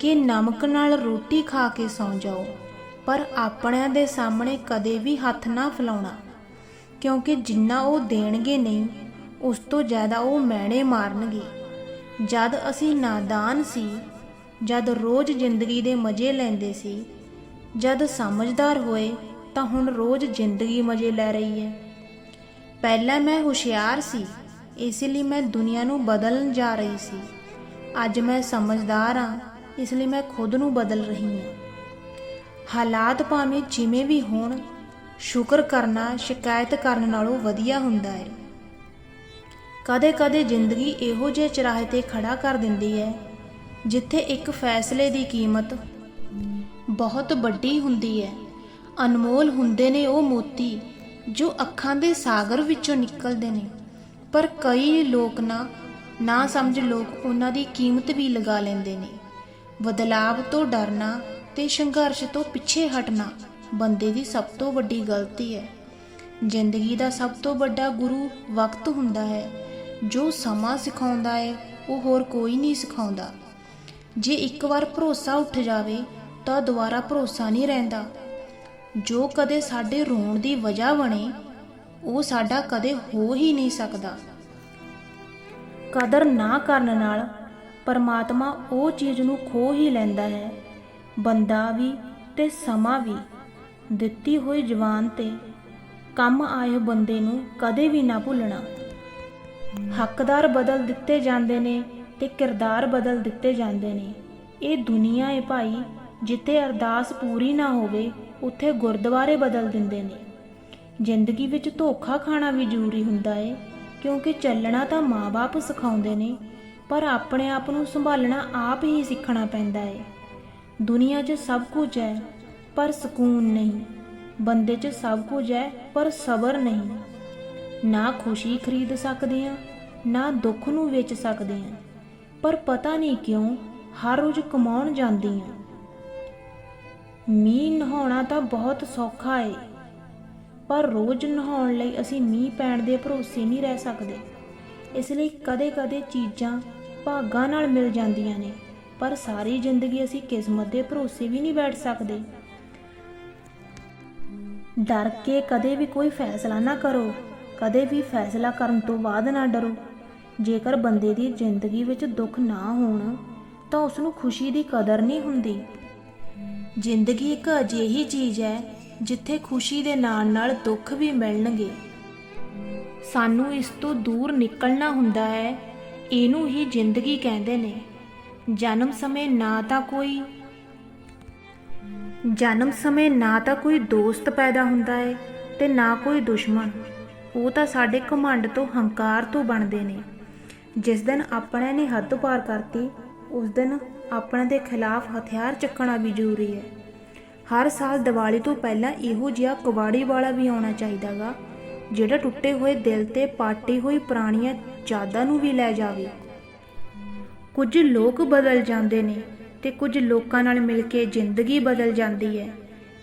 ਕਿ ਨਮਕ ਨਾਲ ਰੋਟੀ ਖਾ ਕੇ ਸੌਂ ਜਾਓ, ਪਰ ਆਪਣਿਆਂ ਦੇ ਸਾਹਮਣੇ ਕਦੇ ਵੀ ਹੱਥ ਨਾ ਫਲਾਉਣਾ, ਕਿਉਂਕਿ ਜਿੰਨਾ ਉਹ ਦੇਣਗੇ ਨਹੀਂ, ਉਸ ਤੋਂ ਜ਼ਿਆਦਾ ਉਹ ਮੈਣੇ ਮਾਰਨਗੇ। ਜਦ ਅਸੀਂ ਨਾਦਾਨ ਸੀ, ਜਦ ਰੋਜ਼ ਜ਼ਿੰਦਗੀ ਦੇ ਮਜ਼ੇ ਲੈਂਦੇ ਸੀ, ਜਦ ਸਮਝਦਾਰ ਹੋਏ, ਤਾਂ ਹੁਣ ਰੋਜ਼ ਜ਼ਿੰਦਗੀ ਮਜ਼ੇ ਲੈ ਰਹੀ ਹੈ। ਪਹਿਲਾਂ ਮੈਂ ਹੁਸ਼ਿਆਰ ਸੀ, ਇਸ ਲਈ ਮੈਂ ਦੁਨੀਆ ਨੂੰ ਬਦਲਣ ਜਾ ਰਹੀ ਸੀ। ਅੱਜ ਮੈਂ ਸਮਝਦਾਰ ਹਾਂ ਇਸ ਲਈ ਮੈਂ ਖੁਦ ਨੂੰ ਬਦਲ ਰਹੀ ਹਾਂ। ਹਾਲਾਤ ਭਾਵੇਂ ਜਿਵੇਂ ਵੀ ਹੋਣ, ਸ਼ੁਕਰ ਕਰਨਾ, ਸ਼ਿਕਾਇਤ ਕਰਨ ਨਾਲੋਂ ਵਧੀਆ ਹੁੰਦਾ ਹੈ। ਕਦੇ-ਕਦੇ ਜ਼ਿੰਦਗੀ ਇਹੋ ਜਿਹੇ ਚਰਾਹੇ ਤੇ ਖੜਾ ਕਰ ਦਿੰਦੀ ਹੈ, ਜਿੱਥੇ ਇੱਕ ਫੈਸਲੇ ਦੀ ਕੀਮਤ ਬਹੁਤ ਵੱਡੀ ਹੁੰਦੀ ਹੈ। ਅਨਮੋਲ ਹੁੰਦੇ ਨੇ ਉਹ ਮੋਤੀ, ਜੋ ਅੱਖਾਂ ਦੇ ਸਾਗਰ ਵਿੱਚੋਂ ਨਿਕਲਦੇ ਨੇ। ਪਰ ਕਈ ਲੋਕ ਨਾ ਨਾ ਸਮਝ ਲੋਕ ਉਹਨਾਂ ਦੀ ਕੀਮਤ ਵੀ ਲਗਾ ਲੈਂਦੇ ਨੇ। ਬਦਲਾਵ ਤੋਂ ਡਰਨਾ ਤੇ ਸੰਘਰਸ਼ ਤੋਂ ਪਿੱਛੇ ਹਟਣਾ ਬੰਦੇ ਦੀ ਸਭ ਤੋਂ ਵੱਡੀ ਗਲਤੀ ਹੈ। ਜ਼ਿੰਦਗੀ ਦਾ ਸਭ ਤੋਂ ਵੱਡਾ ਗੁਰੂ ਵਕਤ ਹੁੰਦਾ ਹੈ। ਜੋ ਸਮਾਂ ਸਿਖਾਉਂਦਾ ਹੈ, ਉਹ ਹੋਰ ਕੋਈ ਨਹੀਂ ਸਿਖਾਉਂਦਾ। ਜੇ ਇੱਕ ਵਾਰ ਭਰੋਸਾ ਉੱਠ ਜਾਵੇ, ਤਾਂ ਦੁਬਾਰਾ ਭਰੋਸਾ ਨਹੀਂ ਰਹਿੰਦਾ। ਜੋ ਕਦੇ ਸਾਡੇ ਰੋਣ ਦੀ ਵਜ੍ਹਾ ਬਣੇ, ਉਹ ਸਾਡਾ ਕਦੇ ਹੋ ਹੀ ਨਹੀਂ ਸਕਦਾ। ਕਦਰ ਨਾ ਕਰਨ ਨਾਲ ਪਰਮਾਤਮਾ ਉਹ ਚੀਜ਼ ਨੂੰ ਖੋ ਹੀ ਲੈਂਦਾ ਹੈ। ਬੰਦਾ ਵੀ ਤੇ ਸਮਾਂ ਵੀ। ਦਿੱਤੀ ਹੋਈ ਜਵਾਨ ਤੇ ਕੰਮ ਆਏ ਬੰਦੇ ਨੂੰ ਕਦੇ ਵੀ ਨਾ ਭੁੱਲਣਾ। ਹੱਕਦਾਰ ਬਦਲ ਦਿੱਤੇ ਜਾਂਦੇ ਨੇ ਤੇ ਕਿਰਦਾਰ ਬਦਲ ਦਿੱਤੇ ਜਾਂਦੇ ਨੇ। ਇਹ ਦੁਨੀਆ ਹੈ ਭਾਈ, ਜਿੱਥੇ ਅਰਦਾਸ ਪੂਰੀ ਨਾ ਹੋਵੇ, ਉੱਥੇ ਗੁਰਦੁਆਰੇ ਬਦਲ ਦਿੰਦੇ ਨੇ। ਜ਼ਿੰਦਗੀ ਵਿੱਚ ਧੋਖਾ ਖਾਣਾ ਵੀ ਜ਼ਰੂਰੀ ਹੁੰਦਾ ਹੈ ਕਿਉਂਕਿ ਚੱਲਣਾ ਤਾਂ ਮਾਪੇ ਸਿਖਾਉਂਦੇ ਨੇ ਪਰ ਆਪਣੇ ਆਪ ਨੂੰ ਸੰਭਾਲਣਾ ਆਪ ਹੀ ਸਿੱਖਣਾ ਪੈਂਦਾ ਹੈ ਦੁਨੀਆ 'ਚ ਸਭ ਕੁਝ ਹੈ, ਪਰ ਸਕੂਨ ਨਹੀਂ। ਬੰਦੇ 'ਚ ਸਭ ਕੁਝ ਹੈ, ਪਰ ਸਬਰ ਨਹੀਂ। ਨਾ ਖੁਸ਼ੀ ਖਰੀਦ ਸਕਦੇ ਆ ਨਾ ਦੁੱਖ ਨੂੰ ਵੇਚ ਸਕਦੇ ਆ ਪਰ ਪਤਾ ਨਹੀਂ ਕਿਉਂ, ਹਰ ਰੋਜ਼ ਕਮਾਉਣ ਜਾਂਦੀ ਆ ਮੀਂਹ ਨਹਾਉਣਾ ਤਾਂ ਬਹੁਤ ਸੌਖਾ ਏ। ਪਰ ਰੋਜ਼ ਨਹਾਉਣ ਲਈ ਅਸੀਂ ਮੀਂਹ ਪੈਣ ਦੇ ਭਰੋਸੇ ਨਹੀਂ ਰਹਿ ਸਕਦੇ। ਇਸ ਲਈ ਕਦੇ-ਕਦੇ ਚੀਜ਼ਾਂ ਭਾਗਾਂ ਨਾਲ ਮਿਲ ਜਾਂਦੀਆਂ ਨੇ, ਪਰ ਸਾਰੀ ਜ਼ਿੰਦਗੀ ਅਸੀਂ ਕਿਸਮਤ ਦੇ ਭਰੋਸੇ ਵੀ ਨਹੀਂ ਬੈਠ ਸਕਦੇ। ਡਰ ਕੇ ਕਦੇ ਵੀ ਕੋਈ ਫੈਸਲਾ ਨਾ ਕਰੋ, ਕਦੇ ਵੀ ਫੈਸਲਾ ਕਰਨ ਤੋਂ ਬਾਅਦ ਨਾ ਡਰੋ। ਜੇਕਰ ਬੰਦੇ ਦੀ ਜ਼ਿੰਦਗੀ ਵਿੱਚ ਦੁੱਖ ਨਾ ਹੋਣ, ਤਾਂ ਉਸ ਨੂੰ ਖੁਸ਼ੀ ਦੀ ਕਦਰ ਨਹੀਂ ਹੁੰਦੀ। ਜ਼ਿੰਦਗੀ ਇੱਕ ਅਜਿਹੀ ਚੀਜ਼ ਹੈ, ਜਿੱਥੇ ਖੁਸ਼ੀ ਦੇ ਨਾਲ ਨਾਲ ਦੁੱਖ ਵੀ ਮਿਲਣਗੇ। ਸਾਨੂੰ ਇਸ ਤੋਂ ਦੂਰ ਨਿਕਲਣਾ ਹੁੰਦਾ ਹੈ ਇਹਨੂੰ ਹੀ ਜ਼ਿੰਦਗੀ ਕਹਿੰਦੇ ਨੇ। ਜਨਮ ਸਮੇਂ ਨਾ ਤਾਂ ਕੋਈ ਜਨਮ ਸਮੇਂ ਨਾ ਤਾਂ ਕੋਈ ਦੋਸਤ ਪੈਦਾ ਹੁੰਦਾ ਹੈ ਤੇ ਨਾ ਕੋਈ ਦੁਸ਼ਮਣ। ਉਹ ਤਾਂ ਸਾਡੇ ਘਮੰਡ ਤੋਂ ਹੰਕਾਰ ਤੋਂ ਬਣਦੇ ਨੇ। ਜਿਸ ਦਿਨ ਆਪਣੇ ਨੇ ਹੱਦ ਪਾਰ ਕਰਤੀ, ਉਸ ਦਿਨ ਆਪਣੇ ਦੇ ਖਿਲਾਫ ਹਥਿਆਰ ਚੱਕਣਾ ਵੀ ਜ਼ਰੂਰੀ ਹੈ। ਹਰ ਸਾਲ ਦੀਵਾਲੀ ਤੋਂ ਪਹਿਲਾਂ ਇਹੋ ਜਿਹਾ ਕਵਾੜੀ ਵਾਲਾ ਵੀ ਆਉਣਾ ਚਾਹੀਦਾਗਾ ਜਿਹੜਾ ਟੁੱਟੇ ਹੋਏ ਦਿਲ ਤੇ ਪਾਟੀ ਹੋਈ ਪੁਰਾਣੀਆਂ ਯਾਦਾਂ ਨੂੰ ਵੀ ਲੈ ਜਾਵੇ। ਕੁਝ ਲੋਕ ਬਦਲ ਜਾਂਦੇ ਨੇ ਤੇ ਕੁਝ ਲੋਕਾਂ ਨਾਲ ਮਿਲ ਕੇ ਜ਼ਿੰਦਗੀ ਬਦਲ ਜਾਂਦੀ ਹੈ।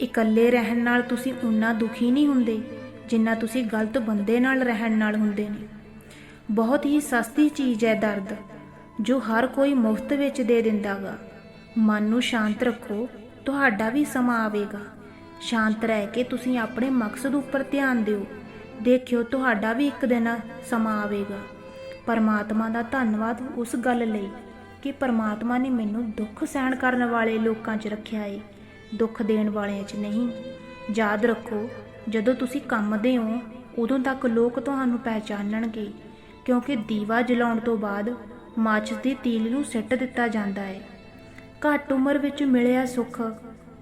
ਇਕੱਲੇ ਰਹਿਣ ਨਾਲ ਤੁਸੀਂ ਉਨਾ ਦੁਖੀ ਨਹੀਂ ਹੁੰਦੇ, ਜਿੰਨਾ ਤੁਸੀਂ ਗਲਤ ਬੰਦੇ ਨਾਲ ਰਹਿਣ ਨਾਲ ਹੁੰਦੇ ਨੇ। ਬਹੁਤ ਹੀ ਸਸਤੀ ਚੀਜ਼ ਹੈ ਦਰਦ, ਜੋ ਹਰ ਕੋਈ ਮੁਫਤ ਵਿੱਚ ਦੇ ਦਿੰਦਾਗਾ। ਮਨ ਨੂੰ ਸ਼ਾਂਤ ਰੱਖੋ, ਤੁਹਾਡਾ ਵੀ ਸਮਾਂ ਆਵੇਗਾ। ਸ਼ਾਂਤ ਰਹਿ ਕੇ ਤੁਸੀਂ ਆਪਣੇ ਮਕਸਦ ਉੱਪਰ ਧਿਆਨ ਦਿਓ। ਦੇਖਿਓ ਤੁਹਾਡਾ ਵੀ ਇੱਕ ਦਿਨ ਸਮਾਂ ਆਵੇਗਾ। ਪਰਮਾਤਮਾ ਦਾ ਧੰਨਵਾਦ ਉਸ ਗੱਲ ਲਈ ਕਿ ਪਰਮਾਤਮਾ ਨੇ ਮੈਨੂੰ ਦੁੱਖ ਸਹਿਣ ਕਰਨ ਵਾਲੇ ਲੋਕਾਂ 'ਚ ਰੱਖਿਆ ਏ। ਦੁੱਖ ਦੇਣ ਵਾਲਿਆਂ 'ਚ ਨਹੀਂ। ਯਾਦ ਰੱਖੋ, ਜਦੋਂ ਤੁਸੀਂ ਕੰਮਦੇ ਹੋ, ਉਦੋਂ ਤੱਕ ਲੋਕ ਤੁਹਾਨੂੰ ਪਹਿਚਾਨਣਗੇ, ਕਿਉਂਕਿ ਦੀਵਾ ਜਲਾਉਣ ਤੋਂ ਬਾਅਦ ਮਾਚਿਸ ਦੀ ਤੀਲ ਨੂੰ ਸਿੱਟ ਦਿੱਤਾ ਜਾਂਦਾ ਹੈ ਘੱਟ ਉਮਰ ਵਿੱਚ ਮਿਲਿਆ ਸੁੱਖ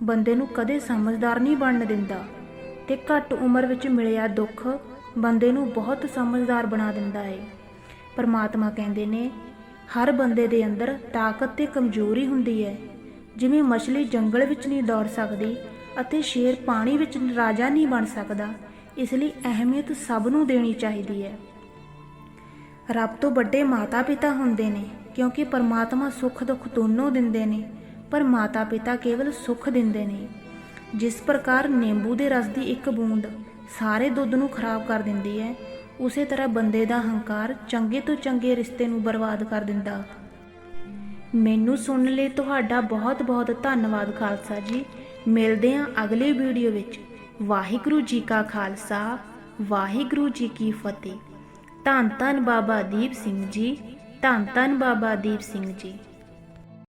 ਬੰਦੇ ਨੂੰ ਕਦੇ ਸਮਝਦਾਰ ਨਹੀਂ ਬਣਨ ਦਿੰਦਾ। ਤੇ ਘੱਟ ਉਮਰ ਵਿੱਚ ਮਿਲਿਆ ਦੁੱਖ ਬੰਦੇ ਨੂੰ ਬਹੁਤ ਸਮਝਦਾਰ ਬਣਾ ਦਿੰਦਾ ਹੈ ਪਰਮਾਤਮਾ ਕਹਿੰਦੇ ਨੇ, ਹਰ ਬੰਦੇ ਦੇ ਅੰਦਰ ਤਾਕਤ ਤੇ ਕਮਜ਼ੋਰੀ ਹੁੰਦੀ ਹੈ ਜਿਵੇਂ ਮਛਲੀ ਜੰਗਲ ਵਿੱਚ ਨਹੀਂ ਦੌੜ ਸਕਦੀ ਅਤੇ ਸ਼ੇਰ ਪਾਣੀ ਵਿੱਚ ਰਾਜਾ ਨਹੀਂ ਬਣ ਸਕਦਾ, ਇਸ ਲਈ ਅਹਿਮੀਅਤ ਸਭ ਨੂੰ ਦੇਣੀ ਚਾਹੀਦੀ ਹੈ ਰੱਬ ਤੋਂ ਵੱਡੇ ਮਾਤਾ-ਪਿਤਾ ਹੁੰਦੇ ਨੇ, ਕਿਉਂਕਿ ਪਰਮਾਤਮਾ ਸੁੱਖ ਦੁੱਖ ਦੋਨੋਂ ਦਿੰਦੇ ਨੇ, ਪਰ ਮਾਤਾ-ਪਿਤਾ ਕੇਵਲ ਸੁੱਖ ਦਿੰਦੇ ਨੇ। ਜਿਸ ਪ੍ਰਕਾਰ ਨਿੰਬੂ ਦੇ ਰਸ ਦੀ ਇੱਕ ਬੂੰਦ ਸਾਰੇ ਦੁੱਧ ਨੂੰ ਖਰਾਬ ਕਰ ਦਿੰਦੀ ਹੈ, ਉਸੇ ਤਰ੍ਹਾਂ ਬੰਦੇ ਦਾ ਹੰਕਾਰ ਚੰਗੇ ਤੋਂ ਚੰਗੇ ਰਿਸ਼ਤੇ ਨੂੰ ਬਰਬਾਦ ਕਰ ਦਿੰਦਾ। ਮੈਨੂੰ ਸੁਣਨ ਲਈ ਤੁਹਾਡਾ ਬਹੁਤ-ਬਹੁਤ ਧੰਨਵਾਦ, ਖਾਲਸਾ ਜੀ। ਮਿਲਦੇ ਹਾਂ ਅਗਲੀ ਵੀਡੀਓ ਵਿੱਚ। ਵਾਹਿਗੁਰੂ ਜੀ ਕਾ ਖਾਲਸਾ, ਵਾਹਿਗੁਰੂ ਜੀ ਕੀ ਫਤਿਹ। ਧੰਨ ਧੰਨ ਬਾਬਾ ਦੀਪ ਸਿੰਘ ਜੀ ਧੰਨ ਧੰਨ ਬਾਬਾ ਦੀਪ ਸਿੰਘ ਜੀ।